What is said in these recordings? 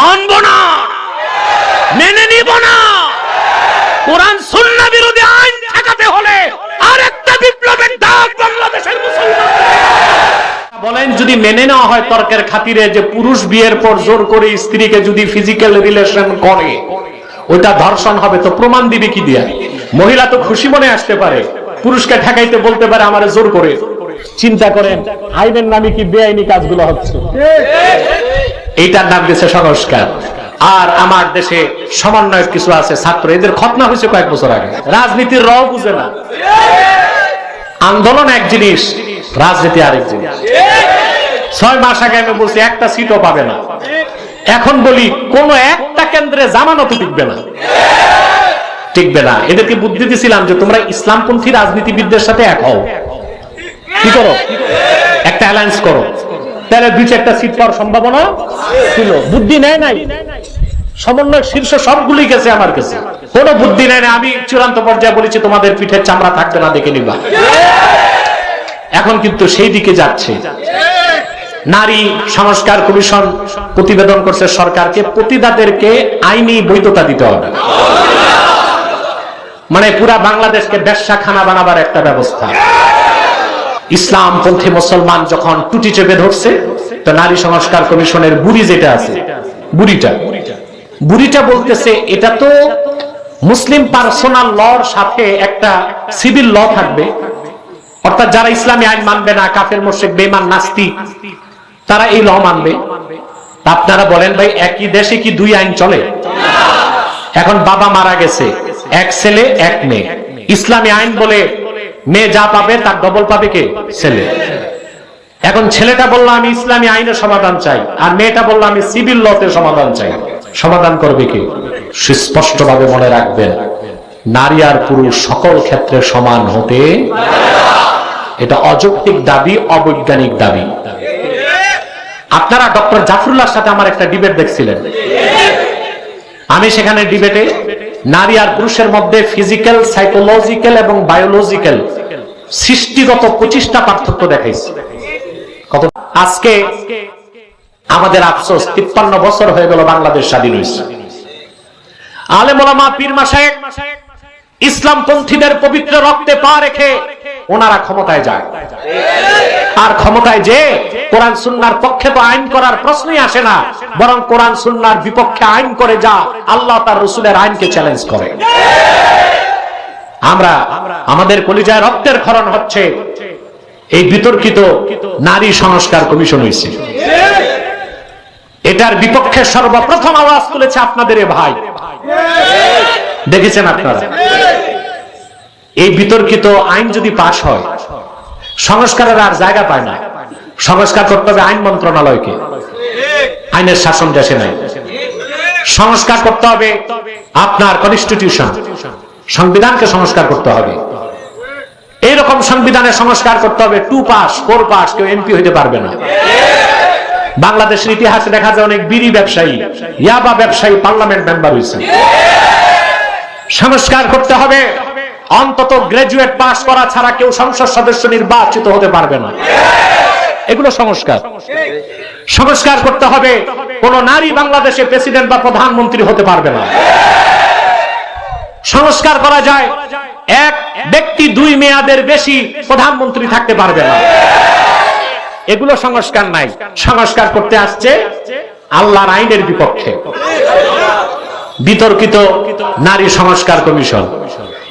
মানব না, মেনে নিব না। কোরআন সুন্না বিরোধী আইন ঠেকাতে হলে আর একটা বিপ্লবের ডাক বাংলাদেশের মুসলমান বলেন, যদি মেনে নেওয়া হয় তর্কের খাতিরে যে পুরুষ বিয়ের পর জোর করে স্ত্রীকে যদি ফিজিক্যাল রিলেশন করে, ওইটা ধর্ষণ হবে, তো প্রমাণ দিবে কি দিয়া? মহিলা তো খুশি মনে আসতে পারে, পুরুষকে ঠেকাইতে বলতে পারে আমার জোর করে। চিন্তা করেন, আইনের নামে কি বেআইনি কাজগুলো হচ্ছে? এইটার নাম দিয়েছে সংস্কার। আর আমার দেশে সমন্বয় কিছু আছে, ছাত্র। এদের খতনা হয়েছে কয়েক বছর আগে। রাজনীতির র বুঝে না। আন্দোলন এক জিনিস, রাজনীতি আরেক জিনিস। ছয় মাস আগে আমি বলছি, একটা সিটও পাবে না। এখন বলি, কোন একটা কেন্দ্রে জামানত টিকবে না। টিকবে না। এদেরকে বুদ্ধি দিছিলাম যে তোমরা ইসলামপন্থী রাজনীতিবিদদের সাথে এক হও। কি করো? একটা অ্যালায়েন্স করো। তাহলে দুই চারটা সিট পাওয়ার সম্ভাবনা ছিল। বুদ্ধি নেয় নাই? সমন্বয় শীর্ষ সবগুলি গেছে আমার কাছে। কোনো বুদ্ধি নেয় না আমি চূড়ান্ত পর্যায়ে বলেছি, তোমাদের পিঠের চামড়া থাকবে না, দেখে নিবা। এখন কিন্তু সেই দিকে যাচ্ছে। নারী সংস্কার কমিশন প্রতিবেদন করছে সরকারকে প্রতিদাদেরকে আইনি বৈধতা দিতে হবে। মানে পুরা বাংলাদেশকে ব্যবসাখানা বানাবার একটা ব্যবস্থা। ইসলাম পন্থী মুসলমান যখন টুটি চেপে ধরছে, তো নারী সংস্কার কমিশনের বুড়ি যেটা আছে, বুড়িটা বুড়িটা বলতেছে, এটা তো মুসলিম পার্সোনাল লর সাথে একটা সিভিল ল থাকবে। অর্থাৎ যারা ইসলামী আইন মানবে না, কাফের মোশেক বেমান নাস্তিক, তারা এই ল মানবে। আপনারা বলেন, ভাই, একই দেশে কি দুই আইন চলে? এখন বাবা মারা গেছে, এক ছেলে, এক মেয়ে। ইসলামী আইন বলে মেয়ে যা পাবে, তার ডবল পাবে কে? ছেলে। এখন ছেলেটা বলল, আমি ইসলামী আইনের সমাধান চাই। আর মেয়েটা বলল, আমি সিভিল লতে সমাধান চাই। সমাধান করবে কে? সুস্পষ্টভাবে মনে রাখবেন, নারী আর পুরুষ সকল ক্ষেত্রে সমান হতে এটা অযৌক্তিক দাবি, অবৈজ্ঞানিক দাবি। আপনারা ডক্টর জাফরুল্লাহর সাথে আমার একটা ডিবেট দেখছিলেন। আমি সেখানে ডিবেটে, নারী আর পুরুষের মধ্যে ফিজিক্যাল সাইকোলজিক্যাল এবং বায়োলজিক্যাল সৃষ্টিগত পঁচিশটা পার্থক্য দেখাইছি। কত আজকে আমাদের আফসোস তিপ্পান্ন বছর হয়ে গেল বাংলাদেশ স্বাধীন হয়েছে আলেমা পীর মাসায়েক ইসলাম পন্থীদের পবিত্র রক্তে পা রেখে ওনারা ক্ষমতায় যায়। আর ক্ষমতায় যে কোরআন সুন্নার পক্ষে তো আইন করার প্রশ্নই আসে না, বরং কোরআন সুন্নার বিপক্ষে আইন করে যা আল্লাহ তার রসুলের আইনকে চ্যালেঞ্জ করে। আমরা আমাদের কলিজায় রক্তের ক্ষরণ হচ্ছে। এই বিতর্কিত নারী সংস্কার কমিশন হয়েছে। এটার বিপক্ষে সর্বপ্রথম আওয়াজ তুলেছে আপনাদের ভাই। দেখেছেন আপনারা? এই বিতর্কিত আইন যদি পাশ হয়, সংস্কারের আর জায়গা পায় না। সংস্কার করতে হবে আইন মন্ত্রণালয়কে। আইনের শাসন দেশে নাই। সংস্কার করতে হবে আপনার কনস্টিটিউশন সংবিধানকে সংস্কার করতে হবে। এইরকম সংবিধানের সংস্কার করতে হবে টু পাস ফোর পাস কেউ এমপি হইতে পারবে না। বাংলাদেশের ইতিহাসে দেখা যায় অনেক বিড়ি ব্যবসায়ী ইয়াবা ব্যবসায়ী পার্লামেন্ট মেম্বার হয়েছে সংস্কার করতে হবে, অন্তত গ্রাজুয়েট পাস করা ছাড়া কেউ সংসদ সদস্য নির্বাচিত হতে পারবে না। এগুলো সংস্কার। সংস্কার করতে হবে, কোন নারী বাংলাদেশে প্রেসিডেন্ট বা প্রধানমন্ত্রী হতে পারবে না। সংস্কার করা যায়। এক ব্যক্তি দুই মেয়াদের বেশি প্রধানমন্ত্রী থাকতে পারবে না। এগুলো সংস্কার নাই। সংস্কার করতে আসছে আল্লাহর আইনের বিপক্ষে। বিতর্কিত নারী সংস্কার কমিশন।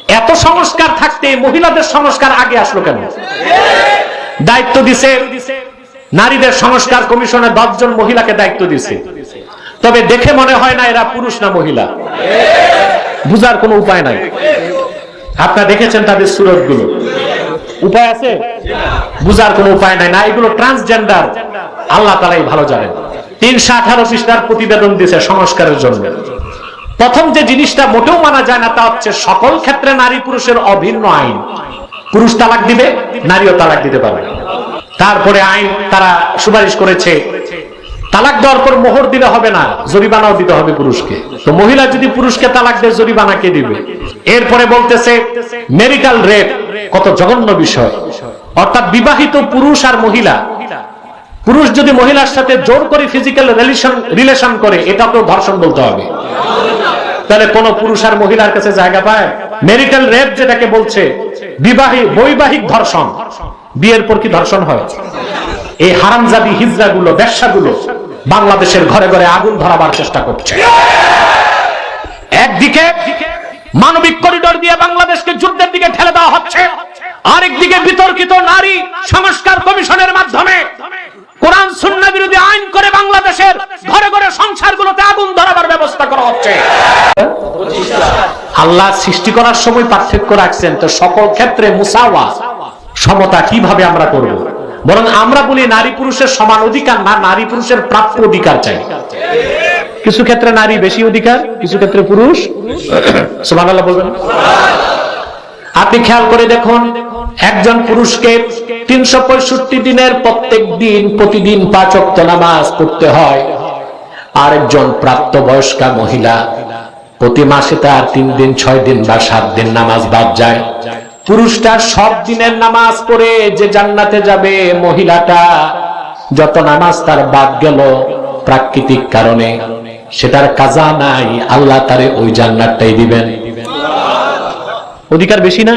এত সংস্কার থাকতে মহিলাদের সংস্কার আগে আসলো কেন? দায়িত্ব দিছে নারীদের সংস্কার কমিশনে দশজন মহিলাকে দায়িত্ব দিছে। তবে দেখে মনে হয় না এরা পুরুষ না মহিলা। বুঝার কোনো উপায় নাই। আপনারা দেখেছেন তাদের সুরতগুলো উপায় আছে? বুঝার কোনো উপায় নাই। না, এগুলো ট্রান্সজেন্ডার আল্লাহ তালাই ভালো জানেন। তিনশো আঠারো পৃষ্ঠার প্রতিবেদন দিয়েছে সংস্কারের জন্য। প্রথম যে জিনিসটা মোটেও মানা যায় না, তা হচ্ছে সকল ক্ষেত্রে নারী পুরুষের অভিন্ন আইন। পুরুষ তালাক দিবে, নারীও তালাক দিতে পারবে। তারপরে আইন তারা সুপারিশ করেছে। তালাক দেওয়ার পর মোহর দিলে হবে না, জরিমানাও দিতে হবে পুরুষকে। তো মহিলা যদি পুরুষকে তালাক দেয়, জরিমানা কে দিবে? এরপরে বলতেছে, মেরিটাল রেপ, কত জঘন্য বিষয়। অর্থাৎ বিবাহিত পুরুষ আর মহিলা, পুরুষ যদি মহিলার সাথে জোর করে ফিজিক্যাল রিলেশন রিলেশন করে, এটাকেও ধর্ষণ বলতে হবে। তাহলে কোন পুরুষ আর মহিলার কাছে জায়গা পায়? মেরিটাল রেপ যেটাকে বলছে, বিবাহী, বৈবাহিক ধর্ষণ। বিয়ের পর কি ধর্ষণ হয়? এই হারামজাদি হিজরা গুলো ব্যবসা গুলো বাংলাদেশের ঘরে ঘরে আগুন ধরাবার চেষ্টা করছে। একদিকে মানবিক করিডোর দিয়ে বাংলাদেশকে যুদ্ধের দিকে ঠেলে দেওয়া হচ্ছে, আরেকদিকে বিতর্কিত নারী সংস্কার কমিশনের মাধ্যমে কোরআন সুন্না বিরোধী আইন করে বাংলাদেশের ঘরে ঘরে সংসারগুলোতে আগুন ধরাবার ব্যবস্থা করা হচ্ছে। আল্লাহ সৃষ্টি করার সময় পার্থক্য রাখছেন, তো সকল ক্ষেত্রে মুসাওয়া, সমতা কীভাবে আমরা করব? বরং আমরা বলি নারী পুরুষের সমান অধিকার না নারী পুরুষের প্রাপ্য অধিকার চাই। কিছু ক্ষেত্রে নারী বেশি অধিকার, কিছু ক্ষেত্রে পুরুষ। সুবহানাল্লাহ বলবেন আপনি খেয়াল করে দেখুন, একজন পুরুষকে তিনশো পঁয়ষট্টি দিনের প্রত্যেক দিন প্রতিদিন পাঁচ ওয়াক্ত নামাজ পড়তে হয়। আরেকজন প্রাপ্তবয়স্কা মহিলা প্রতি মাসে তার তিন দিন, ছয় দিন বা সাত দিন নামাজ বাদ যায়। পুরুষটা সব দিনের নামাজ পড়ে যে জান্নাতে যাবে, মহিলাটা যত নামাজ তার বাদ গেল প্রাকৃতিক কারণে। সেটার কাজা নাই, আল্লাহ তারে ওই জান্নাতটাই দিবেন। অধিকার বেশি না?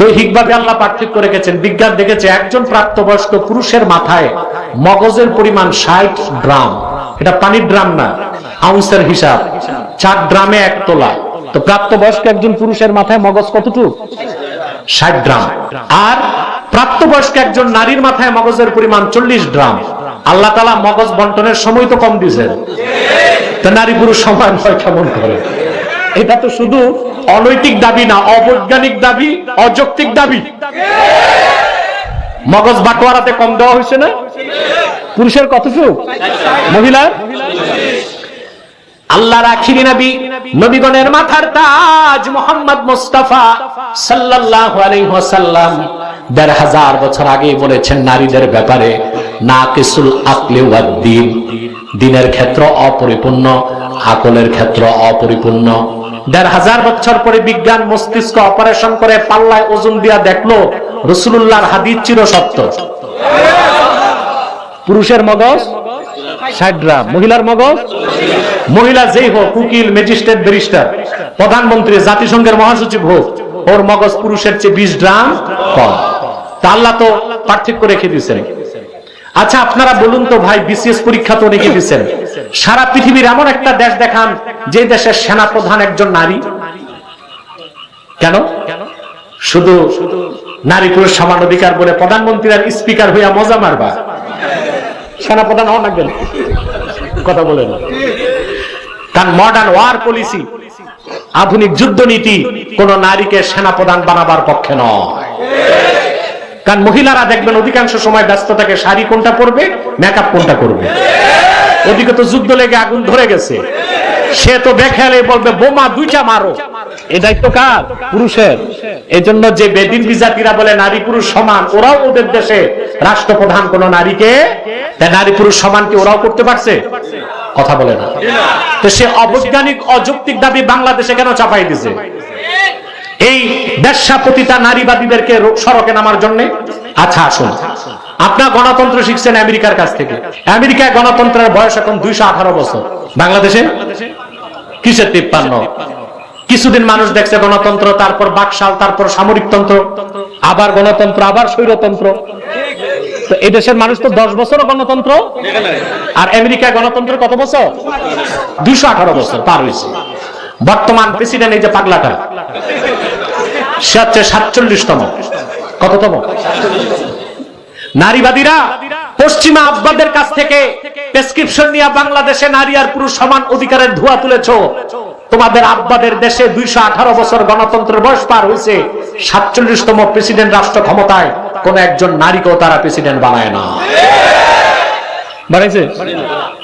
দৈহিকভাবে আল্লাহ পার্থক্য রেখেছেন। বিজ্ঞান দেখেছে, একজন প্রাপ্তবয়স্ক পুরুষের মাথায় মগজের পরিমাণ ষাট ড্রাম এটা পানির ড্রাম না, আউন্সের হিসাব। চার ড্রামে এক তোলা। তো প্রাপ্তবয়স্ক একজন পুরুষের মাথায় মগজ কতটুকু? ষাট ড্রাম আর প্রাপ্তবয়স্ক একজন নারীর মাথায় মগজের পরিমাণ চল্লিশ ড্রাম আল্লাহ তালা মগজ বন্টনের সময় তো কম দিয়েছেন। তো নারী পুরুষ সমান হয় কেমন করে? এটা তো শুধু অনৈতিক দাবি না, অবৈজ্ঞানিক দাবি, অযৌক্তিক দাবি। মগজ বাটোয়ারাতে কম দেওয়া হয়েছে না? পুরুষের কতটুকু? মহিলার? আল্লাহ রাখিরি নবী, নবীগণের মাথার তাজ মোহাম্মদ মুস্তাফা সাল্লাল্লাহু আলাইহি ওয়াসাল্লাম দেড় হাজার বছর আগে বলেছেন, নারীদের ব্যাপারে নাকিসুল আকলি দিনের ক্ষেত্র অপরিপূর্ণ, আকলের ক্ষেত্র অপরিপূর্ণ। দেড় হাজার বছর পরে বিজ্ঞান মস্তিষ্ক অপারেশন করে পাল্লায় ওজন দিয়া দেখল রসুল্লাহর হাদিস চির সত্য। পুরুষের মগজ ষাট গ্রাম, মহিলার মগজ মহিলা যেই হোক, উকিল, ম্যাজিস্ট্রেট, ব্যারিস্টার, প্রধানমন্ত্রী, জাতিসংঘের মহাসচিব হোক, ওর মগজ পুরুষের চেয়ে বিশ গ্রাম কম। তা আল্লাহ তো পার্থক্য রেখে দিয়েছেন। আচ্ছা আপনারা বলুন তো ভাই, বিসিএস পরীক্ষা তো রেখে দিচ্ছেন সারা পৃথিবীর এমন একটা দেশ দেখান, যে দেশের সেনা প্রধান একজন নারী। কেন? শুধু নারী পুরুষ সমান অধিকার বলে প্রধানমন্ত্রী আর স্পিকার হইয়া মজা মারবা। সেনা প্রধান হওয়া লাগবে কথা বলে না কারণ মডার্ন ওয়ার পলিসি আধুনিক যুদ্ধ নীতি কোন নারীকে সেনা প্রধান বানাবার পক্ষে নয়। কারণ মহিলারা দেখবেন অধিকাংশ সময় ব্যস্ত থাকে শাড়ি কোনটা পরবে মেকআপ কোনটা করবে। ওদিকে তো যুদ্ধ লেগে আগুন ধরে গেছে। সে তো বেখেলে বলবে, বোমা দুইটা মারো। এই দায়িত্ব কার? পুরুষের। এই জন্য যে বেদিন বিজাতিরা বলে নারী পুরুষ সমান, ওরাও ওদের দেশে রাষ্ট্রপ্রধান কোন নারীকে নারী পুরুষ সমান কি ওরাও করতে পারছে? কথা বলে না। তো সে অবৈজ্ঞানিক অযৌক্তিক দাবি বাংলাদেশে কেন চাপাই দিছে? এই ব্যবসাপতিতা নারীবাদীদেরকে সড়কে নামার জন্য? আচ্ছা আসুন। আপনার গণতন্ত্র শিখছেন আমেরিকার কাছ থেকে। আমেরিকায় গণতন্ত্রের বয়স এখন দুইশো আঠারো বছর। বাংলাদেশে? কিসের তিপ্পান্ন? কিছুদিন মানুষ দেখছে গণতন্ত্র তারপর বাকশাল তারপর সামরিকতন্ত্র আবার গণতন্ত্র আবার স্বৈরতন্ত্র। তো এই দেশের মানুষ তো দশ বছরও গণতন্ত্র আর আমেরিকায় গণতন্ত্র কত বছর? দুইশো আঠারো বছর, পার হয়েছে। বর্তমান প্রেসিডেন্ট এই যে পাগলাটা, সে হচ্ছে সাতচল্লিশতম। কততম? নারীবাদীরা পশ্চিমা আব্বাদের কাছ থেকে প্রেসক্রিপশন নিয়ে বাংলাদেশে নারী আর পুরুষ সমান অধিকারের ধোয়া তুলেছ। তোমাদের আব্বাদের দেশে দুইশো আঠারো বছর গণতন্ত্রের বয়স পার হয়েছে। সাতচল্লিশতম প্রেসিডেন্ট রাষ্ট্র ক্ষমতায় কোন একজন নারীকেও তারা প্রেসিডেন্ট বানায় না। বানাইছে?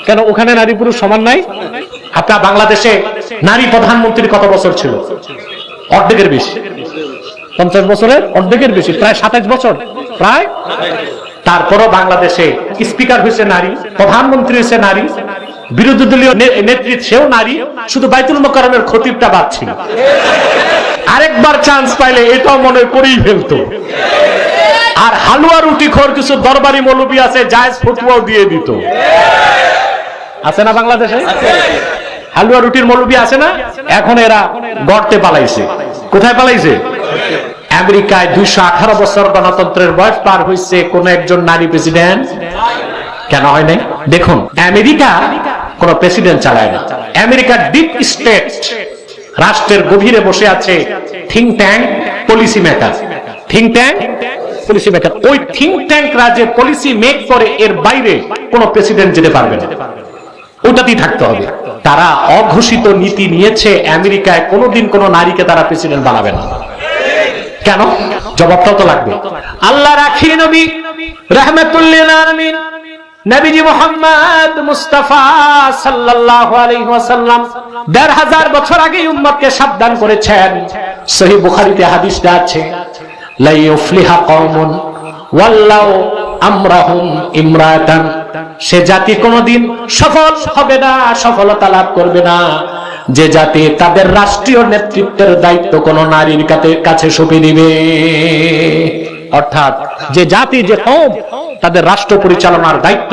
কেন ওখানে নারী পুরুষ সমান নাই? আপনার বাংলাদেশে নারী প্রধানমন্ত্রীর কত বছর ছিল? অর্ধেকের বেশি। পঞ্চাশ বছরের অর্ধেকের বেশি প্রায় সাতাশ বছর। প্রায়? তারপরও বাংলাদেশে স্পিকার হয়েছে নারী প্রধানমন্ত্রী হয়েছে নারী বিরোধী দলীয় নেতৃত্ব সেও নারী শুধু বাইতুল মোকারমের খতিবটা বাদ ছিল আরেকবার চান্স পাইলে এটাও মনে করেই ফেলতো। আর হালুয়া রুটি খোর কিছু দরবারি মৌলবী আছে জায়েজ ফতুয়াও দিয়ে দিত। আছে না বাংলাদেশে? হালুয়া রুটির মৌলবী আছে না? এখন এরা গর্তে পালাইছে। কোথায় পালাইছে? আমেরিকায় দুইশো আঠারো বছর গণতন্ত্রের বয়স পার হয়েছে কোন একজন নারী প্রেসিডেন্ট। কেন হয় নাই? দেখুন আমেরিকা কোন প্রেসিডেন্ট চালায় না। আমেরিকার ডিপ স্টেট রাষ্ট্রের গভীরে বসে আছে think tank policy maker. Think tank policy maker ওই থিঙ্ক ট্যাঙ্করা যে পলিসি মেক করে এর বাইরে কোন প্রেসিডেন্ট যেতে পারবে না। ওটাতেই থাকতে হবে। তারা অঘোষিত নীতি নিয়েছে, আমেরিকায় কোনোদিন কোন নারীকে তারা প্রেসিডেন্ট বানাবে না। কেন? জবাবটাও তো লাগবে। আল্লাহ রাখি নবী, রহমতুল্লিল নবীজি মোহাম্মদ মুস্তাফা সাল্লাল্লাহু আলাইহি ওয়াসাল্লাম দেড় হাজার বছর আগে উম্মতকে সাবধান করেছেন। সহিহ বুখারীতে হাদিসটা আছে লা ইউফলিহা কওমুন আমরাহুম ইমরাতান। সে জাতি কোনোদিন সফল হবে না, সফলতা লাভ করবে না। যে জাতি তাদের রাষ্ট্রীয় নেতৃত্বের দায়িত্ব কোন নারীর কাছে সঁপে দিবে। অর্থাৎ যে জাতি, যে কম তাদের রাষ্ট্র পরিচালনার দায়িত্ব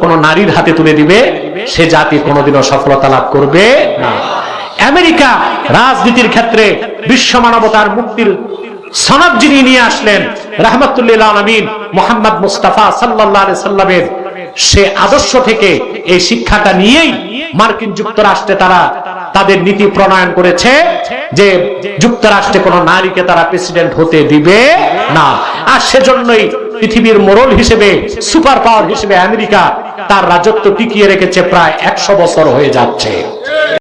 কোন নারীর হাতে তুলে দিবে, সে জাতি কোনোদিনও সফলতা লাভ করবে না। আমেরিকা রাজনীতির ক্ষেত্রে বিশ্ব মানবতার মুক্তির সনদ যিনি নিয়ে আসলেন রহমতুল্লাহ আলমিন, মোহাম্মদ মুস্তাফা সাল্লাহ সাল্লামের সে আদর্শ থেকে এই শিক্ষাটা নিয়েই মার্কিন যুক্তরাষ্ট্রে তারা তাদের নীতি প্রণয়ন করেছে যে যুক্তরাষ্ট্রে কোন নারীকে তারা প্রেসিডেন্ট হতে দিবে না। আর সেজন্যই পৃথিবীর মোড়ল হিসেবে সুপার পাওয়ার হিসেবে আমেরিকা তার রাজত্ব টিকিয়ে রেখেছে প্রায় একশো বছর হয়ে যাচ্ছে।